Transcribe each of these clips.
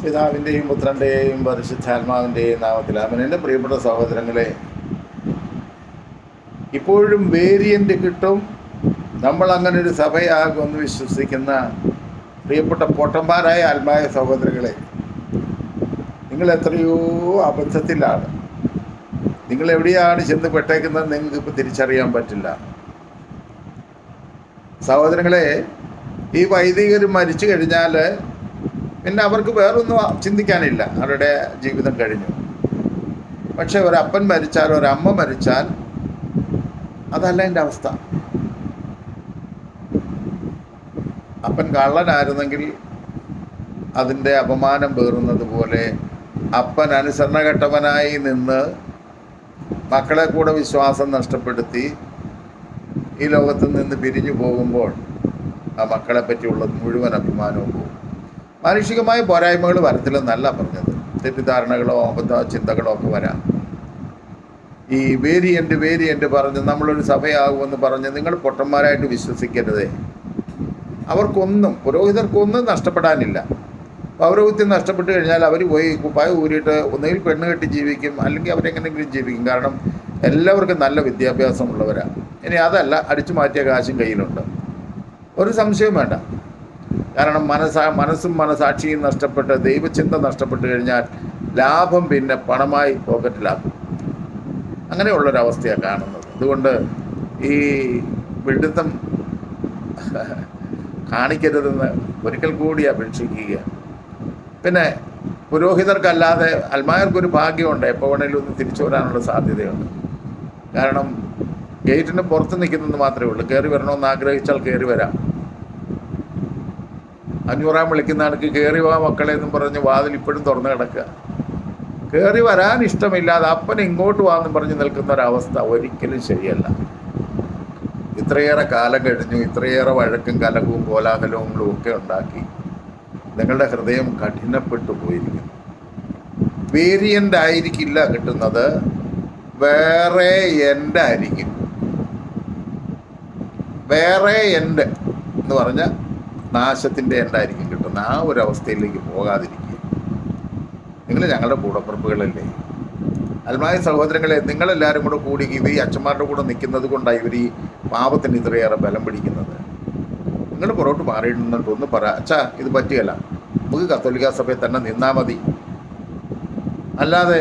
പിതാവിന്റെയും പുത്രന്റെയും പരിശുദ്ധാത്മാവിന്റെയും നാമത്തിൽ അവൻ എന്റെ പ്രിയപ്പെട്ട സഹോദരങ്ങളെ ഇപ്പോഴും വേരിയന്റ് കിട്ടും. നമ്മൾ അങ്ങനെ ഒരു സഭയാകുമെന്ന് വിശ്വസിക്കുന്ന പ്രിയപ്പെട്ട പൊട്ടന്മാരായ ആത്മായ സഹോദരങ്ങളെ നിങ്ങൾ എത്രയോ അബദ്ധത്തിലാണ്. നിങ്ങൾ എവിടെയാണ് ചെന്ന് പെട്ടേക്കുന്നത് നിങ്ങൾക്ക് ഇപ്പോൾ തിരിച്ചറിയാൻ പറ്റില്ല. സഹോദരങ്ങളെ ഈ വൈദികർ മരിച്ചു കഴിഞ്ഞാൽ പിന്നെ അവർക്ക് വേറൊന്നും ചിന്തിക്കാനില്ല. അവരുടെ ജീവിതം കഴിഞ്ഞു. പക്ഷെ ഒരപ്പൻ മരിച്ചാൽ ഒരമ്മ മരിച്ചാൽ അതല്ല എന്റെ അവസ്ഥ. അപ്പൻ കള്ളനായിരുന്നെങ്കിൽ അതിന്റെ അപമാനം പേറുന്നത് പോലെ അപ്പൻ അനുസരണഘട്ടവനായി നിന്ന് മക്കളെ കൂടെ വിശ്വാസം നഷ്ടപ്പെടുത്തി ഈ ലോകത്ത് നിന്ന് പിരിഞ്ഞു പോകുമ്പോൾ ആ മക്കളെ പറ്റിയുള്ള മുഴുവൻ അഭിമാനവും പോകും. മാനുഷികമായ പോരായ്മകൾ വരത്തില്ലെന്നല്ല പറഞ്ഞത്. തെറ്റിദ്ധാരണകളോ അബദ്ധ ചിന്തകളോ ഒക്കെ വരാം. ഈ വേരിയന്റ് വേരിയന്റ് പറഞ്ഞ് നമ്മളൊരു സഭയാകുമെന്ന് പറഞ്ഞ് നിങ്ങൾ പൊട്ടന്മാരായിട്ട് വിശ്വസിക്കരുതേ. അവർക്കൊന്നും പുരോഹിതർക്കൊന്നും നഷ്ടപ്പെടാനില്ല. പൗരോഹിത്യം നഷ്ടപ്പെട്ടു കഴിഞ്ഞാൽ അവർ പോയി കുപ്പായ ഊരിയിട്ട് ഒന്നുകിൽ പെണ്ണ് കെട്ടി ജീവിക്കും അല്ലെങ്കിൽ അവരെങ്ങനെങ്കിലും ജീവിക്കും. കാരണം എല്ലാവർക്കും നല്ല വിദ്യാഭ്യാസമുള്ളവരാണ് ഇനി അതല്ല അടിച്ചു മാറ്റിയ കാശും കയ്യിലുണ്ട്. ഒരു സംശയവും വേണ്ട. കാരണം മനസ്സാ മനസ്സും മനസാക്ഷിയും നഷ്ടപ്പെട്ട് ദൈവചിന്ത നഷ്ടപ്പെട്ട് കഴിഞ്ഞാൽ ലാഭം പിന്നെ പണമായി പോക്കറ്റിലാക്കും. അങ്ങനെയുള്ളൊരവസ്ഥയാണ് കാണുന്നത്. അതുകൊണ്ട് ഈ വിഡിത്തം കാണിക്കരുതെന്ന് ഒരിക്കൽ കൂടി അപേക്ഷിക്കുക. പിന്നെ പുരോഹിതർക്കല്ലാതെ അൽമായർക്കൊരു ഭാഗ്യമുണ്ട്. എപ്പോൾ വേണേലും ഒന്ന് തിരിച്ചു വരാനുള്ള സാധ്യതയുണ്ട്. കാരണം ഗേറ്റിന് പുറത്ത് നിൽക്കുന്നെന്ന് മാത്രമേ ഉള്ളൂ. കയറി വരണമെന്ന് ആഗ്രഹിച്ചാൽ കയറി വരാം. അഞ്ഞൂറാം വിളിക്കുന്ന ആൾക്ക് കയറി വാ മക്കളെ എന്നും പറഞ്ഞ് വാതിൽ ഇപ്പോഴും തുറന്നു കിടക്കുക. കയറി വരാൻ ഇഷ്ടമില്ലാതെ അപ്പൻ ഇങ്ങോട്ട് വാന്നും പറഞ്ഞ് നിൽക്കുന്ന ഒരവസ്ഥ ഒരിക്കലും ശരിയല്ല. ഇത്രയേറെ കാലം കഴിഞ്ഞു ഇത്രയേറെ വഴക്കും കലകവും കോലാഹലവും ഒക്കെ ഉണ്ടാക്കി നിങ്ങളുടെ ഹൃദയം കഠിനപ്പെട്ടു പോയിരിക്കുന്നു. വേരിയന്റ് ആയിരിക്കില്ല കിട്ടുന്നത് വേറെ എന്റെ ആയിരിക്കും. വേറെ എന്റെ എന്ന് പറഞ്ഞാൽ നാശത്തിന്റെ എന്തായിരിക്കും കിട്ടുന്ന ആ ഒരു അവസ്ഥയിലേക്ക് പോകാതിരിക്കുക. നിങ്ങൾ ഞങ്ങളുടെ കൂടപ്പുറപ്പുകളല്ലേ അൽമായ സഹോദരങ്ങളെ നിങ്ങളെല്ലാവരും കൂടെ കൂടി ഇത് ഈ അച്ഛന്മാരുടെ കൂടെ നിൽക്കുന്നത് കൊണ്ടാണ് ഇവർ ഈ പാപത്തിന് ഇത്രയേറെ ബലം പിടിക്കുന്നത്. നിങ്ങൾ പുറകോട്ട് മാറിയിട്ടുണ്ട് ഒന്ന് പറ. അച്ഛാ ഇത് പറ്റുകയല്ല. നമുക്ക് കത്തോലിക്ക സഭയിൽ തന്നെ നിന്നാൽ മതി. അല്ലാതെ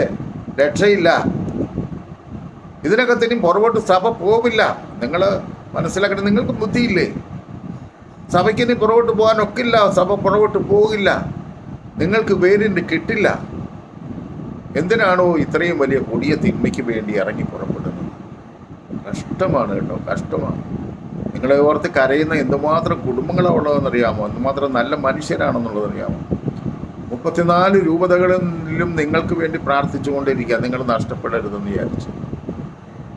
രക്ഷയില്ല. ഇതിനകത്തിനും പുറകോട്ട് സഭ പോവില്ല. നിങ്ങൾ മനസ്സിലാക്കണം നിങ്ങൾക്ക് ബുദ്ധിയില്ലേ? സഭയ്ക്ക് ഇനി പുറകോട്ട് പോകാനൊക്കില്ല സഭ പുറകോട്ട് പോകില്ല. നിങ്ങൾക്ക് വേരിന്റെ കിട്ടില്ല. എന്തിനാണോ ഇത്രയും വലിയ കൊടിയ തിന്മയ്ക്ക് വേണ്ടി ഇറങ്ങി പുറപ്പെടുന്നത്? കഷ്ടമാണ് കേട്ടോ കഷ്ടമാണ്. നിങ്ങളെ ഓർത്ത് കരയുന്ന എന്തുമാത്രം കുടുംബങ്ങളാണ് ഉള്ളതെന്നറിയാമോ? എന്തുമാത്രം നല്ല മനുഷ്യരാണെന്നുള്ളതറിയാമോ മുപ്പത്തിനാല് രൂപതകളിലും നിങ്ങൾക്ക് വേണ്ടി പ്രാർത്ഥിച്ചുകൊണ്ടിരിക്കുക. നിങ്ങൾ നഷ്ടപ്പെടരുതെന്ന് വിചാരിച്ചു.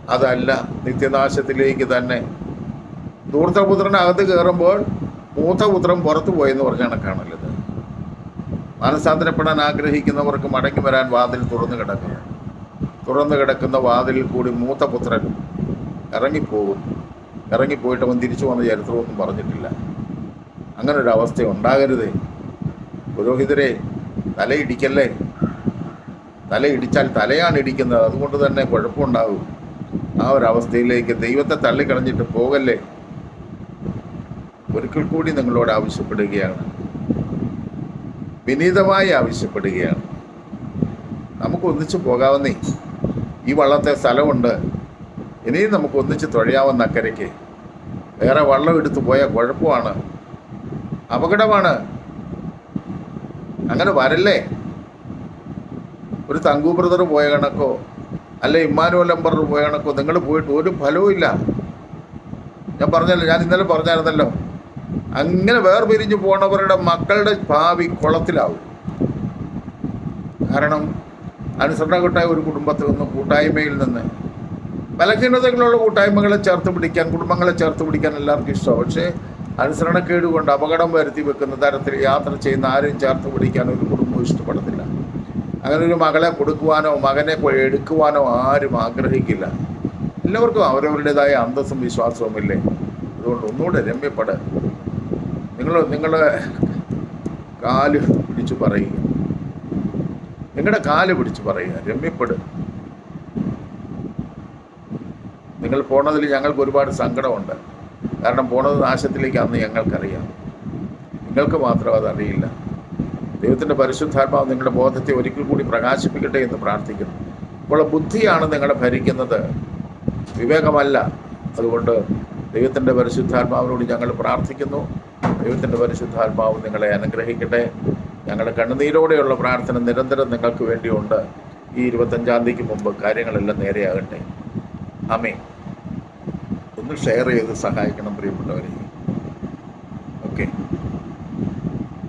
അതല്ല നിത്യനാശത്തിലേക്ക് തന്നെ. ധൂർത്തപുത്രൻ അകത്ത് മൂത്തപുത്രൻ പുറത്തു പോയെന്ന് പറഞ്ഞ മനസ്സാന്തരപ്പെടാൻ ആഗ്രഹിക്കുന്നവർക്ക് മടങ്ങി വരാൻ വാതിൽ തുറന്നു കിടക്കുന്നു. തുറന്നു കിടക്കുന്ന വാതിലിൽ കൂടി മൂത്തപുത്രൻ ഇറങ്ങിപ്പോകും. ഇറങ്ങിപ്പോയിട്ട് അവൻ തിരിച്ചു വന്ന ചരിത്രമൊന്നും പറഞ്ഞിട്ടില്ല. അങ്ങനെ ഒരു അവസ്ഥ ഉണ്ടാകരുതേ. പുരോഹിതരെ തലയിടിക്കല്ലേ? തലയിടിച്ചാൽ തലയാണ് ഇടിക്കുന്നത്. അതുകൊണ്ട് തന്നെ കുഴപ്പമുണ്ടാകും. ആ ഒരു അവസ്ഥയിലേക്ക് ദൈവത്തെ തള്ളിക്കളഞ്ഞിട്ട് പോകല്ലേ? ഒരിക്കൽ കൂടി നിങ്ങളോട് ആവശ്യപ്പെടുകയാണ്. വിനീതമായി ആവശ്യപ്പെടുകയാണ്. നമുക്ക് ഒന്നിച്ച് പോകാവുന്നേ. ഈ വള്ളത്തെ സ്ഥലമുണ്ട്. ഇനിയും നമുക്ക് ഒന്നിച്ച് തുഴയാവുന്ന അക്കരയ്ക്ക്. വേറെ വള്ളം എടുത്തു പോയാൽ കുഴപ്പമാണ്. അപകടമാണ്. അങ്ങനെ വരല്ലേ? ഒരു തങ്കു ബ്രദർ പോയ കണക്കോ അല്ലെ ഇമ്മാനുവൽ എംബർ പോയ കണക്കോ നിങ്ങൾ പോയിട്ട് ഒരു ഫലവും ഇല്ല. ഞാൻ പറഞ്ഞല്ലോ ഞാൻ ഇന്നലെ പറഞ്ഞായിരുന്നല്ലോ. അങ്ങനെ വേർപിരിഞ്ഞു പോണവരുടെ മക്കളുടെ ഭാവി കുളത്തിലാവും. കാരണം അനുസരണകെട്ടായ ഒരു കുടുംബത്തിൽ നിന്ന് കൂട്ടായ്മയിൽ നിന്ന് ബലഹീനതകളുള്ള കൂട്ടായ്മകളെ ചേർത്ത് പിടിക്കാൻ കുടുംബങ്ങളെ ചേർത്ത് പിടിക്കാൻ എല്ലാവർക്കും ഇഷ്ടമാണ്. പക്ഷേ അനുസരണക്കേട് കൊണ്ട് അപകടം വരുത്തി വെക്കുന്ന തരത്തിൽ യാത്ര ചെയ്യുന്ന ആരും ചേർത്ത് പിടിക്കാൻ ഒരു കുടുംബം ഇഷ്ടപ്പെടത്തില്ല അങ്ങനെ ഒരു മകളെ കൊടുക്കുവാനോ മകനെ എടുക്കുവാനോ ആരും ആഗ്രഹിക്കില്ല. എല്ലാവർക്കും അവരവരുടേതായ അന്തസ്സും വിശ്വാസവും ഇല്ലേ അതുകൊണ്ട് ഒന്നുകൂടെ രമ്യപ്പെട്. നിങ്ങൾ നിങ്ങളുടെ കാൽ പിടിച്ചു പറയുക. നിങ്ങളുടെ കാൽ പിടിച്ച് പറയുക. രമ്യപ്പെടുക. നിങ്ങൾ പോണതിൽ ഞങ്ങൾക്ക് ഒരുപാട് സങ്കടമുണ്ട്. കാരണം പോണത് നാശത്തിലേക്ക് അന്ന് ഞങ്ങൾക്കറിയാം. നിങ്ങൾക്ക് മാത്രം അതറിയില്ല ദൈവത്തിന്റെ പരിശുദ്ധാത്മാവ് നിങ്ങളുടെ ബോധത്തെ ഒരിക്കൽ കൂടി പ്രകാശിപ്പിക്കട്ടെ എന്ന് പ്രാർത്ഥിക്കുന്നു. അപ്പോൾ ബുദ്ധിയാണ് നിങ്ങളെ ഭരിക്കുന്നത്. വിവേകമല്ല. അതുകൊണ്ട് ദൈവത്തിന്റെ പരിശുദ്ധാത്മാവിനോട് ഞങ്ങൾ പ്രാർത്ഥിക്കുന്നു. ദൈവത്തിന്റെ പരിശുദ്ധാത്മാവ് നിങ്ങളെ അനുഗ്രഹിക്കട്ടെ. ഞങ്ങളുടെ കണ്ണുനീരോടെയുള്ള പ്രാർത്ഥന നിരന്തരം നിങ്ങൾക്ക് വേണ്ടിയുണ്ട്. ഈ ഇരുപത്തഞ്ചാം തീയതിക്ക് മുമ്പ് കാര്യങ്ങളെല്ലാം നേരെയാകട്ടെ. അമേ ഒന്ന് ഷെയർ ചെയ്ത് സഹായിക്കണം പ്രിയപ്പെട്ടവരെ.